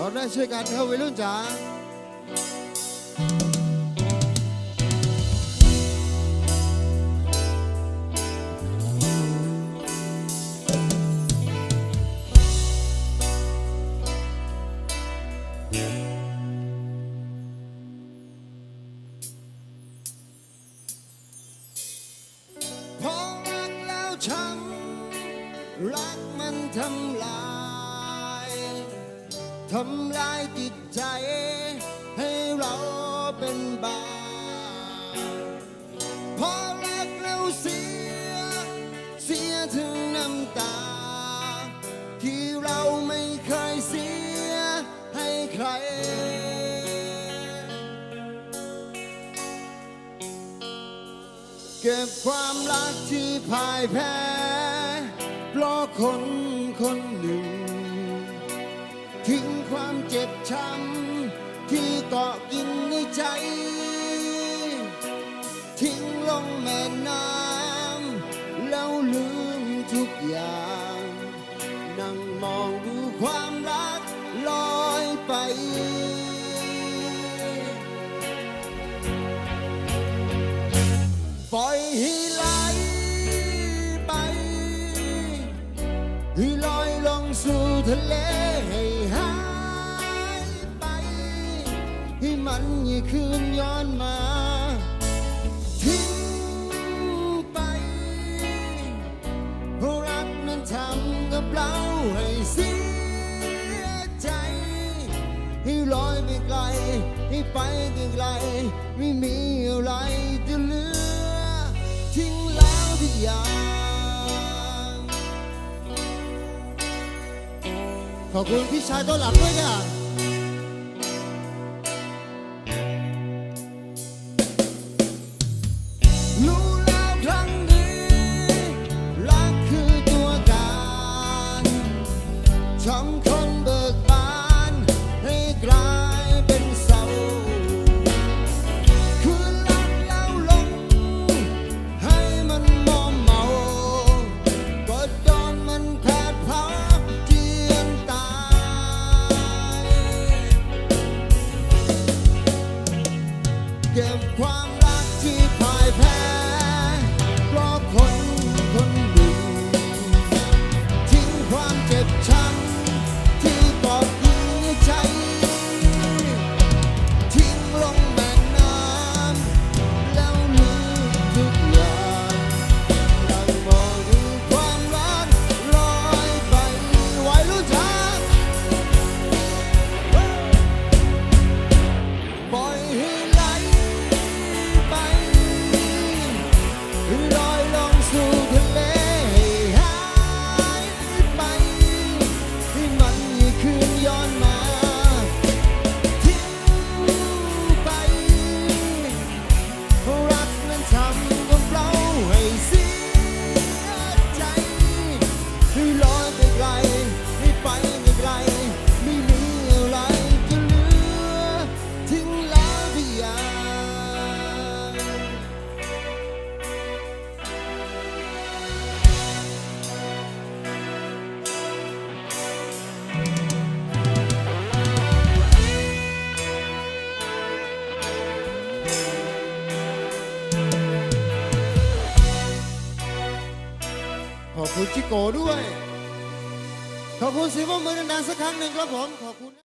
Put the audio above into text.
เราได้ช่วยกันเธอะวัยรุ่นจ๋าพอรักแล้วช้ำรักมันทำลาย ทำลายจิตใจ ให้เราเป็นบ้าพอรักแล้วเสีย เสียถึงน้ำตา ที่เราไม่เคยเสียให้ใคร เก็บความรักที่พ่ายแพ้เพราะคนคนหนึ่ง เจ็บช้ำที่เกาะกินในใจ ทิ้งลงแม่น้ำแล้วลืมทุกอย่าง นั่งมองดูความรักลอยไป ปล่อยให้ไหลไปให้ลอยลงสู่ทะเลให้หาย ให้มันอย่าคืนย้อนมา ทิ้งไปเพราะรักนั้นทำกับเราให้เสียใจ ให้ลอยไปไกล ให้ไปไกล ไม่มีอะไรจะเหลือ ทิ้งแล้วทุกอย่างขอบคุณพี่ชายตัวหลังด้วยเนี่ ทำคนเบิกบานให้กลายเป็นเศร้าคือรักแล้วลง ให้มันมอมเมา ก็โดนมันแผดเผาเจียนตาย เก็บความรักที่พ่ายแพ้ ล อบคุณชิโก้ด้วย ขอบคุณสีว่ามือดังๆสักครั้งหนึ่งครับผม ขอบคุณ